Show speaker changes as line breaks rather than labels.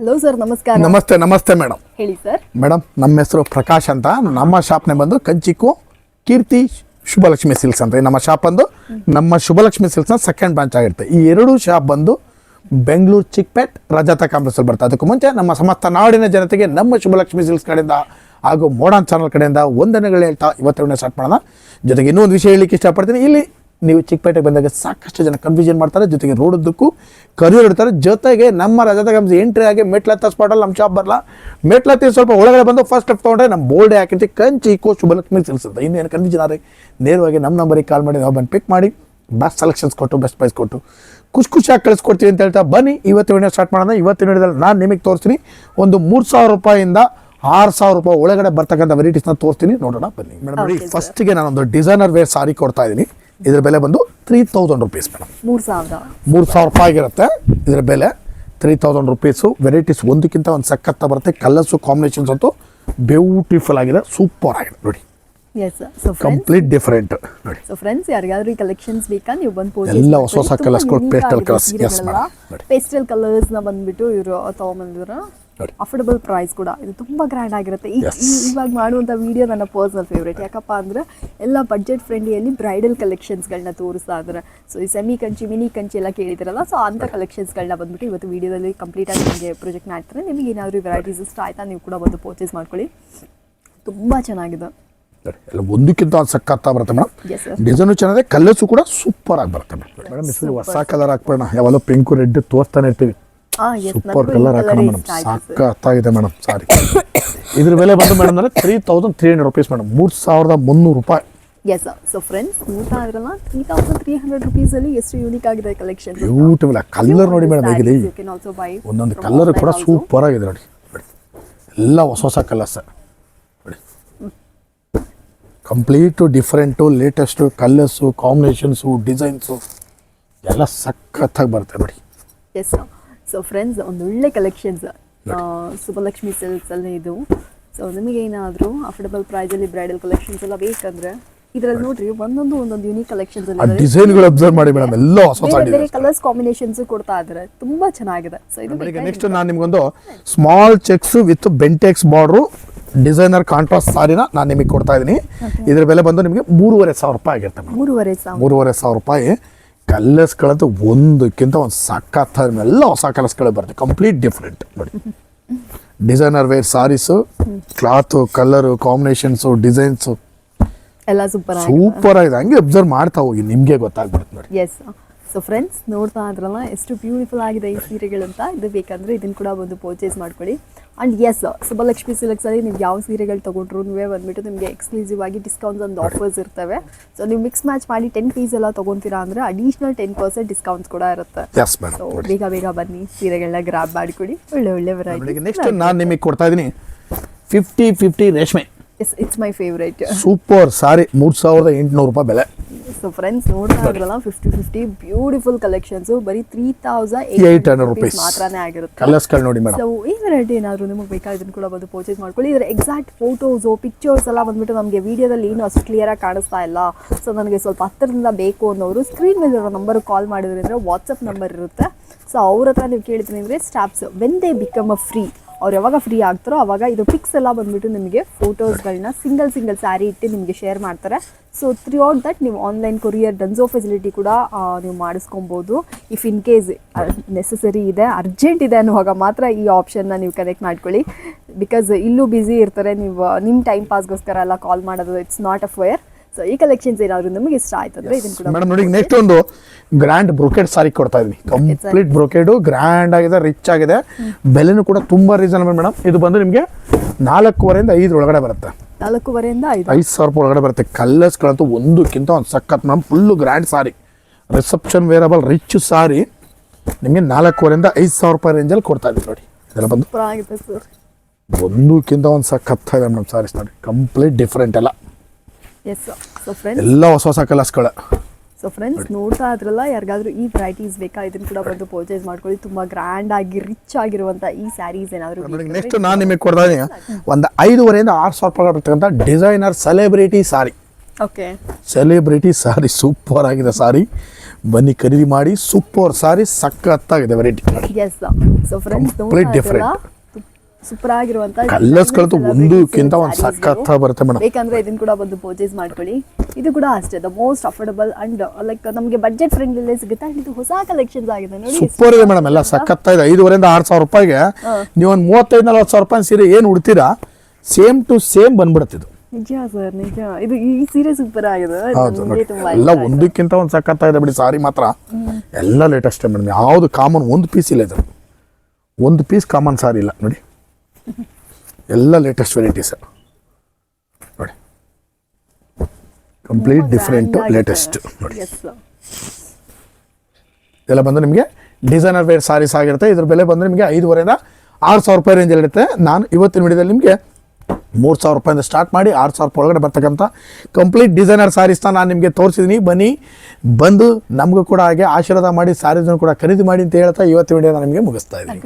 Hello sir ನಮಸ್ಕಾರ.
ನಮಸ್ತೆ ನಮಸ್ತೆ ಮೇಡಮ್
ಹೇಳಿ ಸರ್
ಮೇಡಮ್ ನಮ್ಮ ಹೆಸರು ಪ್ರಕಾಶ್ ಅಂತ. ನಮ್ಮ ಶಾಪ್ನೆ ಬಂದು ಕಂಚಿಕು ಕೀರ್ತಿ ಶುಭಲಕ್ಷ್ಮಿ ಸಿಲ್ಸ್ ಅಂತ. ನಮ್ಮ ಶಾಪ್ ಬಂದು ನಮ್ಮ ಶುಭಲಕ್ಷ್ಮಿ ಸಿಲ್ಸ್ನ ಸೆಕೆಂಡ್ ಬ್ರಾಂಚ್ ಆಗಿರುತ್ತೆ. ಈ ಎರಡು ಶಾಪ್ ಬಂದು ಬೆಂಗಳೂರು ಚಿಕ್ಪೇಟ್ ರಜತ ಕಾಂಪ್ಲೆಕ್ಸಲ್ಲಿ ಬರ್ತದೆ ಅದಕ್ಕೂ ಮುಂಚೆ ನಮ್ಮ ಸಮಸ್ತ ನಾಡಿನ ಜನತೆಗೆ ನಮ್ಮ ಶುಭಲಕ್ಷ್ಮಿ ಸಿಲ್ಸ್ ಕಡೆಯಿಂದ ಹಾಗೂ ಮೋಡಾನ್ ಚಾನಲ್ ಕಡೆಯಿಂದ ವಂದನೆಗಳು ಹೇಳ್ತಾ ಇವತ್ತಿನ ಸ್ಟಾರ್ಟ್ ಮಾಡೋಣ. ಜೊತೆಗೆ ಇನ್ನೊಂದು ಒಂದು ವಿಷಯ ಹೇಳಲಿಕ್ಕೆ ಇಷ್ಟಪಡ್ತೀನಿ. ಇಲ್ಲಿ ನೀವು ಚಿಕ್ಕಪೇಟೆಗೆ ಬಂದಾಗ ಸಾಕಷ್ಟು ಜನ ಕನ್ಫ್ಯೂಷನ್ ಮಾಡ್ತಾರೆ ಜೊತೆಗೆ ರೋಡದ್ದಕ್ಕೂ ಕರಿಯರ್ ಇಡ್ತಾರೆ. ಜೊತೆಗೆ ನಮ್ಮ ಕಂಪ್ನಿ ಎಂಟ್ರಿ ಆಗಿ ಮೆಟ್ಲತ್ತ ಸ್ಪಾಟಲ್ಲಿ ನಮ್ಮ ಶಾಪ್ ಬರಲ್ಲ ಮೆಟ್ಲತ್ತಿ ಸ್ವಲ್ಪ ಒಳಗಡೆ ಬಂದು ಫಸ್ಟ್ ಸ್ಟೆಪ್ ತೊಗೊಂಡ್ರೆ ನಮ್ಮ ಬೋರ್ಡ್ ಹಾಕಿರ್ತೀವಿ. ಕಂಚಿ ಕೋ ಶುಭಲಕ್ಷ್ಮಿ ತಿಳಿಸುತ್ತೆ ಇನ್ನೇನು ಕನ್ಫ್ಯೂಷನ್ ಆದರೆ ನೇರವಾಗಿ ನಮ್ಮ ನಂಬರಿಗೆ ಕಾಲ್ ಮಾಡಿ ನಾವು ಬಂದು ಪಿಕ್ ಮಾಡಿ. ಬೆಸ್ಟ್ ಸೆಲೆಕ್ಷನ್ಸ್ ಕೊಟ್ಟು ಬೆಸ್ಟ್ ಪ್ರೈಸ್ ಕೊಟ್ಟು. ಖುಷಿ ಖುಷಿಯಾಗಿ ಕಳಿಸ್ಕೊಡ್ತೀವಿ ಅಂತ ಹೇಳ್ತಾ ಬನ್ನಿ. ಇವತ್ತು ವಿಡಿಯೋ ಸ್ಟಾರ್ಟ್ ಮಾಡೋಣ. ಇವತ್ತಿನ ವಿಡಿಯೋದಲ್ಲಿ ನಾನು ನಿಮಗೆ ತೋರಿಸ್ತೀನಿ. ಒಂದು ಮೂರು ಸಾವಿರ ರೂಪಾಯಿಂದ ಆರು ಸಾವಿರ ರೂಪಾಯಿ ಒಳಗಡೆ ಬರ್ತಕ್ಕಂಥ ವೆರೈಟೀಸ್ನ ತೋರಿಸ್ತೀನಿ. ನೋಡೋಣ ಬನ್ನಿ. ಮೇಡಮ್ ನೋಡಿ. ಫಸ್ಟಿಗೆ ನಾನೊಂದು ಡಿಸೈನರ್ ವೇರ್ ಸಾರಿ ಕೊಡ್ತಾ ಇದ್ದೀನಿ. ಇದ್ರ ಬೆಲೆ ಬಂದು ತ್ರೀ ತೌಸಂಡ್ ರುಪೀಸ್ ಮೇಡಮ್.
ಮೂರು ಸಾವಿರ.
ಮೂರು ಸಾವಿರ ರೂಪಾಯಿ ಆಗಿರುತ್ತೆ ಇದರ ಬೆಲೆ. ತ್ರೀ ತೌಸಂಡ್ ರುಪೀಸು ವೆರೈಟೀಸ್ ಒಂದಕ್ಕಿಂತ ಒಂದು ಸಖತ್ತ ಬರುತ್ತೆ. ಕಲರ್ಸು ಕಾಂಬಿನೇಷನ್ಸ್ ಅಂತೂ ಬ್ಯೂಟಿಫುಲ್ ಆಗಿದೆ. ಸೂಪರ್ ಆಗಿದೆ. ನೋಡಿ. ಕಂಪ್ಲೀಟ್ ಡಿಫರೆಂಟ್ ನೋಡಿ.
ಸೊ ಫ್ರೆಂಡ್ಸ್ ಯಾರಿಗಾದ್ರೂ ಈ ಕಲೆಕ್ಷನ್ಸ್ ಬೇಕಾ? ನೀವು ಬಂದು
ಎಲ್ಲ ಹೊಸ ಹೊಸ ಕಲರ್ಸ್
ಪೇಸ್ಟಲ್ ಕಲರ್ಸ್. ಪೇಸ್ಟಲ್ ಕಲರ್ಸ್ನ ಬಂದ್ಬಿಟ್ಟು ಇವರು ತಗೊಂಬಂದಿದ್ರ
ನೋಡಿ.
ಅಫೋರ್ಡಬಲ್ ಪ್ರೈಸ್ ಕೂಡ. ಇದು ತುಂಬ ಗ್ರ್ಯಾಂಡ್ ಆಗಿರುತ್ತೆ. ಈ ಇವಾಗ ಮಾಡುವಂತ ವಿಡಿಯೋ ನನ್ನ ಪರ್ಸನಲ್ ಫೇವ್ರೇಟ್ ಯಾಕಪ್ಪ ಅಂದ್ರೆ ಎಲ್ಲ ಬಡ್ಜೆಟ್ ಫ್ರೆಂಡ್ಲಿಯಲ್ಲಿ ಬ್ರೈಡಲ್ ಕಲೆಕ್ಷನ್ಸ್ಗಳನ್ನ ತೋರಿಸ್ತಾ ಇದ್ದಾರೆ ಸೊ ಈ ಸೆಮಿ ಕಂಚಿ ಮಿನಿ ಕಂಚಿ ಎಲ್ಲ ಕೇಳಿದಿರಲ್ಲ ಸೊ ಅಂಥ ಕಲೆಕ್ಷನ್ಸ್ಗಳನ್ನ ಬಂದ್ಬಿಟ್ಟು ಇವತ್ತು ವಿಡಿಯೋದಲ್ಲಿ ಕಂಪ್ಲೀಟ್ ಆಗಿ ನಿಮಗೆ ಪ್ರಾಜೆಕ್ಟ್ ಮಾಡ್ತಾರೆ. ನಿಮಗೆ ಏನಾದರೂ ವೆರೈಟೀಸ್ ಇಷ್ಟ ಆಯ್ತಾ ನೀವು ಕೂಡ ಬಂದು ಪರ್ಚೇಸ್ ಮಾಡ್ಕೊಳ್ಳಿ. ತುಂಬಾ ಚೆನ್ನಾಗಿದೆ.
ಎಲ್ಲ ಒಂದಕ್ಕಿಂತ ಒಂದು ಸಖತ್ತ ಬರುತ್ತೆ ಮೇಡಮ್. ಡಿಸೈನು ಚೆನ್ನಾಗಿದೆ ಕಲರ್ಸು ಕೂಡ ಸೂಪರ್ ಆಗಿ ಬರುತ್ತೆ ಮೇಡಮ್. ಮೇಡಮ್ ಹೊಸ ಕಲರ್ ಹಾಕ್ಬೇಡ ಯಾವಾಗಲೂ ಪಿಂಕು ರೆಡ್ ತೋರಿಸ್ತಾನೆ ಇರ್ತೀವಿ. ಸೂಪರ್ ಕಲರ್ ಹಾಕೋಣ ಮೇಡಮ್ ಸಾಕಾಗಿದೆ ಮೇಡಮ್ ಸಾರಿ ಇದ್ರ ಬೆಲೆ ಬಂದು ಮೇಡಮ್ ಅಂದರೆ three thousand three hundred rupees madam ಮೂರು ಸಾವಿರದ ಮುನ್ನೂರು ರೂಪಾಯಿ.
ಎಸ್ ಸೊ ಫ್ರೆಂಡ್ಸ್ ನೋಡ್ತಾ ಇದ್ರಲ್ಲ three thousand three hundred rupees ಅಲ್ಲಿ ಎಷ್ಟು ಯೂನಿಕ್ ಆಗಿದೆ ಕಲೆಕ್ಷನ್
ಬ್ಯೂಟಿಫುಲ್ ಕಲರ್ ನೋಡಿ ಮೇಡಮ್ ಹೇಗಿದೆ
ಆಲ್ಸೋ ಬೈ
ಒಂದೊಂದು ಕಲರ್ ಕೂಡ ಸೂಪರ್ ಆಗಿದೆ ನೋಡಿ. ಎಲ್ಲ ಹೊಸ ಹೊಸ ಕಲರ್ಸ್ ನೋಡಿ. Complete different latest colours combinations designs ಎಲ್ಲ ಸಖತ್ತಾಗಿ ಬರುತ್ತೆ ನೋಡಿ.
ಎಸ್ ಸೊ ಫ್ರೆಂಡ್ಸ್ ಒಂದೊಳ್ಳೆ ಕಲೆಕ್ಷನ್ಸ್ ಸುಬ್ಬಲಕ್ಷ್ಮಿ ಸೆಲ್ಸ್ ಅಲ್ಲಿ ಇದು. ಸೊ ನಿಮಗೆ ಏನಾದರೂ ಅಫೋರ್ಡಬಲ್ ಪ್ರೈಸಲ್ಲಿ ಬ್ರೈಡಲ್ ಕಲೆಕ್ಷನ್ಸ್ ಎಲ್ಲ ಬೇಕಂದ್ರೆ ಇದರಲ್ಲಿ ನೋಡ್ರಿ ಒಂದೊಂದು ಒಂದೊಂದು ಯೂನಿಕ್ ಕಲೆಕ್ಷನ್ಸ್ ಎಲ್ಲ
ಡಿಸೈನ್ಗಳು ಅಬ್ಸರ್ವ್ ಮಾಡಿ ಮೇಡಮ್ ಎಲ್ಲ ಹೊಸ
ಬೇರೆ ಕಲರ್ಸ್ ಕಾಂಬಿನೇಷನ್ಸ್ ಕೊಡ್ತಾ ಇದ್ದಾರೆ ತುಂಬಾ ಚೆನ್ನಾಗಿದೆ. ಸೊ ಇದು
ನೆಕ್ಸ್ಟ್ ನಾನು ನಿಮ್ಗೊಂದು small checks with Bentex border designer contrast ಸಾರಿನ ನಾನು ನಿಮಗೆ ಕೊಡ್ತಾ ಇದ್ದೀನಿ. ಇದರ ಬೆಲೆ ಬಂದು ನಿಮಗೆ ಮೂರುವರೆ ಸಾವಿರ ರೂಪಾಯಿ ಆಗಿರುತ್ತೆ
ಮೂರುವರೆ ಸಾವಿರ.
ಮೂರುವರೆ ಸಾವಿರ ರೂಪಾಯಿ. ಕಲರ್ಸ್ಗಳಂತೂ ಒಂದಕ್ಕಿಂತ ಒಂದು ಸಖತ್ ಎಲ್ಲ ಹೊಸ ಕಲಸ್ಗಳು ಬರುತ್ತೆ. ಕಂಪ್ಲೀಟ್ ಡಿಫ್ರೆಂಟ್ ನೋಡಿ. Designer wear sarees cloth colour combinations designs
ಎಲ್ಲ ಸೂಪರ್ ಆಗಿದೆ.
ಸೂಪರ್ ಆಗಿದೆ. ಹಂಗೆ ಅಬ್ಸರ್ವ್ ಮಾಡ್ತಾ ಹೋಗಿ. ನಿಮಗೆ ಗೊತ್ತಾಗ್ಬಿಡುತ್ತೆ ನೋಡಿ.
ಎಸ್ ಸೊ ಫ್ರೆಂಡ್ಸ್ ನೋಡ್ತಾ ಇದ್ರಲ್ಲ ಎಷ್ಟು ಬ್ಯೂಟಿಫುಲ್ ಆಗಿದೆ ಈ ಸೀರೆಗಳು ಅಂತ. ಇದು ಬೇಕಂದ್ರೆ ಇದನ್ನು ಕೂಡ ಒಂದು ಪರ್ಚೇಸ್ ಮಾಡ್ಕೊಳ್ಳಿ. ಆ್ಯಂಡ್ ಎಸ್ ಸುಬ್ಬಲಕ್ಷ್ಮಿ ಸಿಲೆಕ್ಸಲ್ಲಿ ನೀವು ಯಾವ ಸೀರೆಗಳು ತೊಗೊಂಡ್ರು ನೀವೇ ಬಂದ್ಬಿಟ್ಟು ನಿಮಗೆ ಎಕ್ಸ್ಕ್ಲೂಸಿವ್ ಆಗಿ ಡಿಸ್ಕೌಂಟ್ಸ್ ಒಂದು ಆಫರ್ಸ್ ಇರ್ತವೆ. ಸೊ ನೀವು ಮಿಕ್ಸ್ ಮ್ಯಾಚ್ ಮಾಡಿ ಟೆನ್ ಪೀಸ್ ಎಲ್ಲ ತೊಗೊತೀರಾ ಅಂದರೆ ಅಡಿಷನಲ್ ಟೆನ್ ಪರ್ಸೆಂಟ್ ಡಿಸ್ಕೌಂಟ್ಸ್ ಕೂಡ ಇರುತ್ತೆ. ಸೊ ಬೇಗ ಬೇಗ ಬನ್ನಿ ಸೀರೆಗಳನ್ನ ಗ್ರಾಬ್ ಮಾಡಿಕೊಡಿ. ಒಳ್ಳೆ ಒಳ್ಳೆ ವೆರೈಟಿ
ನೆಕ್ಸ್ಟ್ ನಾನು ನಿಮಗೆ ಕೊಡ್ತಾ ಇದ್ದೀನಿ ಫಿಫ್ಟಿ ಫಿಫ್ಟಿ ರೇಷ್ಮೆ.
Yes it's my favourite
super sari ಮೂರು ಸಾವಿರದ ಎಂಟುನೂರು ರೂಪಾಯಿ ಬೆಲೆ.
ಸೊ ಫ್ರೆಂಡ್ಸ್ ನೋಡ್ತಾ ಇದ್ರಲ್ಲ ಫಿಫ್ಟಿ ಫಿಫ್ಟಿ ಬ್ಯೂಟಿಫುಲ್ ಕಲೆಕ್ಷನ್ಸ್ ಬರೀ three thousand
eight hundred rupees
ಮಾತ್ರನೇ ಆಗಿರುತ್ತೆ.
ಕಲರ್ಸ್ಗಳು ನೋಡಿ ಮೇಡಮ್.
ಸೊ ಈ ವೆರೈಟಿ ಏನಾದರೂ ನಿಮಗೆ ಬೇಕಾದ್ರೂ ಕೂಡ ಬಂದು ಪರ್ಚೇಸ್ ಮಾಡ್ಕೊಳ್ಳಿ. ಇದರ ಎಕ್ಸಾಕ್ಟ್ ಫೋಟೋಸ್ ಪಿಕ್ಚರ್ಸ್ ಎಲ್ಲ ಬಂದ್ಬಿಟ್ಟು ನಮಗೆ ವಿಡಿಯೋದಲ್ಲಿ ಏನು ಅಷ್ಟು ಕ್ಲಿಯರಾಗಿ ಕಾಣಿಸ್ತಾ ಇಲ್ಲ. ಸೊ ನನಗೆ ಸ್ವಲ್ಪ ಹತ್ತಿರದಿಂದ ಬೇಕು ಅನ್ನೋರು ಸ್ಕ್ರೀನ್ ಮೇಲೆ ಇರೋ ನಂಬರ್ ಕಾಲ್ ಮಾಡಿದ್ರೆ ಅಂದರೆ ವಾಟ್ಸಪ್ ನಂಬರ್ ಇರುತ್ತೆ. ಸೊ ಅವ್ರ ಹತ್ರ ನೀವು ಕೇಳ್ತೀನಿ ಅಂದರೆ stops when they become a free ಅವ್ರು ಯಾವಾಗ ಫ್ರೀ ಆಗ್ತಾರೋ ಅವಾಗ ಇದು ಪಿಕ್ಸ್ ಎಲ್ಲ ಬಂದ್ಬಿಟ್ಟು ನಿಮಗೆ ಫೋಟೋಸ್ಗಳನ್ನ ಸಿಂಗಲ್ ಸಿಂಗಲ್ ಸ್ಯಾರಿ ಇಟ್ಟು ನಿಮಗೆ ಶೇರ್ ಮಾಡ್ತಾರೆ. ಸೊ ತ್ರೂ ಔಟ್ ದಟ್ ನೀವು ಆನ್ಲೈನ್ ಕೊರಿಯರ್ ಡನ್ಸೋ ಫೆಸಿಲಿಟಿ ಕೂಡ ನೀವು ಮಾಡಿಸ್ಕೊಬೋದು. ಇಫ್ ಇನ್ ಕೇಸ್ ನೆಸಸರಿ ಇದೆ ಅರ್ಜೆಂಟ್ ಇದೆ ಅನ್ನುವಾಗ ಮಾತ್ರ ಈ ಆಪ್ಷನ್ನ ನೀವು ಕನೆಕ್ಟ್ ಮಾಡ್ಕೊಳ್ಳಿ. ಬಿಕಾಸ್ ಇಲ್ಲೂ ಬ್ಯುಸಿ ಇರ್ತಾರೆ ನೀವು ನಿಮ್ಮ ಟೈಮ್ ಪಾಸ್ಗೋಸ್ಕರ ಎಲ್ಲ ಕಾಲ್ ಮಾಡೋದು it's not a fair so ಈ ಕಲೆಕ್ಷನ್ಸ್ ಏನಾದ್ರು ನಿಮಗೆ ಇಷ್ಟ ಆಯ್ತು. ಅಂದ್ರೆ ಇದನ್ನ ಕೂಡ
ಮೇಡಮ್ ನೋಡಿ ನೆಕ್ಸ್ಟ್ ಒಂದು ಗ್ರ್ಯಾಂಡ್ ಬ್ರೋಕೆಡ್ ಸಾರಿ ಕೊಡ್ತಾ ಇದ್ವಿ ಕಂಪ್ಲೀಟ್ ಬ್ರೊಕೆಡು ಗ್ರ್ಯಾಂಡ್ ಆಗಿದೆ ರಿಚ್ ಆಗಿದೆ. ಬೆಲೆನೂ ಕೂಡ ತುಂಬಾ ರೀಸನಬಲ್ ಮೇಡಮ್ ಇದು ಬಂದು ನಿಮಗೆ ನಾಲ್ಕೂವರೆಯಿಂದ ಐದು ಒಳಗಡೆ ಬರುತ್ತೆ.
ನಾಲ್ಕೂವರೆಯಿಂದ ಐದು.
ಐದು ಸಾವಿರ ರೂಪಾಯಿ ಒಳಗಡೆ ಬರುತ್ತೆ. ಕಲ್ಲರ್ಸ್ಗಳಂತೂ ಒಂದಕ್ಕಿಂತ ಒಂದು ಸಖತ್ madam full grand sari reception wearable rich sari ನಿಮಗೆ ನಾಲ್ಕೂವರೆಯಿಂದ ಐದು ಸಾವಿರ ರೂಪಾಯಿ ರೇಂಜಲ್ಲಿ ಕೊಡ್ತಾ ಇದ್ದೀವಿ ನೋಡಿ. ಇದೆಲ್ಲ ಬಂದು ಒಂದಕ್ಕಿಂತ ಒಂದು ಸಖತ್ತಾಗಿದೆ ಇದೆ ಮೇಡಮ್ ಸಾರೀಸ್ ನೋಡಿ. ಕಂಪ್ಲೀಟ್ ಡಿಫ್ರೆಂಟ್ ಎಲ್ಲ.
ಎಸ್ ಸೊ ಫ್ರೆಂಡ್ಸ್
ಎಲ್ಲ ಹೊಸ ಹೊಸ ಕಲರ್ಸ್ಗಳು.
ಸೊ ಫ್ರೆಂಡ್ಸ್ ನೋಡ್ತಾ ಇದ್ರಲ್ಲ ಯಾರಿಗಾದ್ರೂ ಈ ವೆರೈಟೀಸ್ ಬೇಕಾ? ಇದನ್ನ ಕೂಡ ಬಂದು ಪರ್ಚೇಸ್ ಮಾಡ್ಕೊಳ್ಳಿ. ತುಂಬಾ ಗ್ರ್ಯಾಂಡ್ ಆಗಿ ರಿಚ್ ಆಗಿರುವಂತ ಈ ಸ್ಯಾರೀಸ್ ಏನಾದ್ರು
ನೆಕ್ಸ್ಟ್ ನಾನು ನಿಮಗೆ ಕೊಡ್ತಾ ಇದ್ದೀನಿ ಒಂದು ಐದುವರೆಯಿಂದ ಆರು ಸಾವಿರ ರೂಪಾಯಿ ಬರ್ತಕ್ಕಂಥ designer celebrity sari
okay
celebrity sari super ಆಗಿದೆ ಸಾರಿ ಬನ್ನಿ ಖರೀದಿ ಮಾಡಿ ಸೂಪರ್ ಸಾರಿ ಸಖತ್ತಾಗಿದೆ variety
yes so friends
different.
Super ಆಗಿರುವಂತ
ಒಂದು ಒಂದಕ್ಕಿಂತ ಒಂದು ಸಖತ್ತ ಬರುತ್ತೆ ಮೇಡಮ್.
ಬೇಕಂದ್ರೆ ಇದನ್ನ ಕೂಡ ಬಂದು ಪರ್ಚೇಸ್ ಮಾಡ್ಕೊಳ್ಳಿ. ಇದು ಕೂಡ ಅಷ್ಟೇ the most affordable and like ನಮಗೆ ಬಜೆಟ್ ಫ್ರೆಂಡ್ಲಿ ಸಿಗುತ್ತೆ. ಅಂಡ್ ಇದು ಹೊಸ ಕಲೆಕ್ಷನ್ಸ್ ಆಗಿದೆ ನೋಡಿ
ಸೂಪರ್ ಇದೆ ಮೇಡಮ್ ಎಲ್ಲ ಇದೆ ಐದುವರೆಯಿಂದ ಆರು ಸಾವಿರ ರೂಪಾಯಿಗೆ ನೀವು ಒಂದು ಮೂವತ್ತೈದು ನಲ್ವತ್ತು ಸಾವಿರ ರೂಪಾಯಿ ಸೀರೆ ಏನು ಉಡ್ತೀರಾ ಸೇಮ್ ಟು ಸೇಮ್ ಬಂದ್ಬಿಡುತ್ತೆ ಇದು.
ನಿಜ ಸರ್ ನಿಜ. ಇದು ಈ ಸೀರೆ ಸೂಪರ್ ಆಗಿದೆ. ಇದು
ಎಲ್ಲ. ಒಂದಕ್ಕಿಂತ ಒಂದು ಸಖತ್ತಾಗಿದೆ ಬಿಡಿ ಸಾರಿ ಮಾತ್ರ. ಎಲ್ಲ ಲೇಟೆಸ್ಟ್ ಮೇಡಮ್. ಯಾವುದು ಕಾಮನ್ ಒಂದು ಪೀಸ್ ಇಲ್ಲ ಇದು. ಒಂದು ಪೀಸ್ ಕಾಮನ್ ಸಾರಿ ಇಲ್ಲ ನೋಡಿ. ಎಲ್ಲ ಲೇಟೆಸ್ಟ್ ವೆರೈಟೀಸ್ ನೋಡಿ. ಕಂಪ್ಲೀಟ್ ಡಿಫ್ರೆಂಟ್ ಲೇಟೆಸ್ಟ್ ನೋಡಿ.
ಎಲ್ಲ.
ಇದೆಲ್ಲ ಬಂದು ನಿಮಗೆ ಡಿಸೈನರ್ ವೇರ್ ಸಾರೀಸ್ ಆಗಿರುತ್ತೆ. ಇದ್ರ ಬೆಲೆ ಬಂದು ನಿಮಗೆ ಐದುವರೆಯಿಂದ ಆರು ಸಾವಿರ ರೂಪಾಯಿ ರೇಂಜಲ್ಲಿ ಇರುತ್ತೆ. ನಾನು ಇವತ್ತಿನ ವಿಡಿಯೋದಲ್ಲಿ ನಿಮಗೆ ಮೂರು ಸಾವಿರ ರೂಪಾಯಿಂದ ಸ್ಟಾರ್ಟ್ ಮಾಡಿ ಆರು ಸಾವಿರ ರೂಪಾಯಿ ಒಳಗಡೆ ಬರ್ತಕ್ಕಂಥ ಕಂಪ್ಲೀಟ್ ಡಿಸೈನರ್ ಸಾರೀಸ್ನ ನಾನು ನಿಮಗೆ ತೋರಿಸಿದ್ದೀನಿ ಬನ್ನಿ ಬಂದು ನಮಗೂ ಕೂಡ ಹಾಗೆ ಆಶೀರ್ವಾದ ಮಾಡಿ ಸಾರೀಸನ್ನು ಕೂಡ ಖರೀದಿ ಮಾಡಿ ಅಂತ ಹೇಳ್ತಾ ಇವತ್ತಿನ ನಾನು ನಿಮಗೆ ಮುಗಿಸ್ತಾ ಇದ್ದೀನಿ.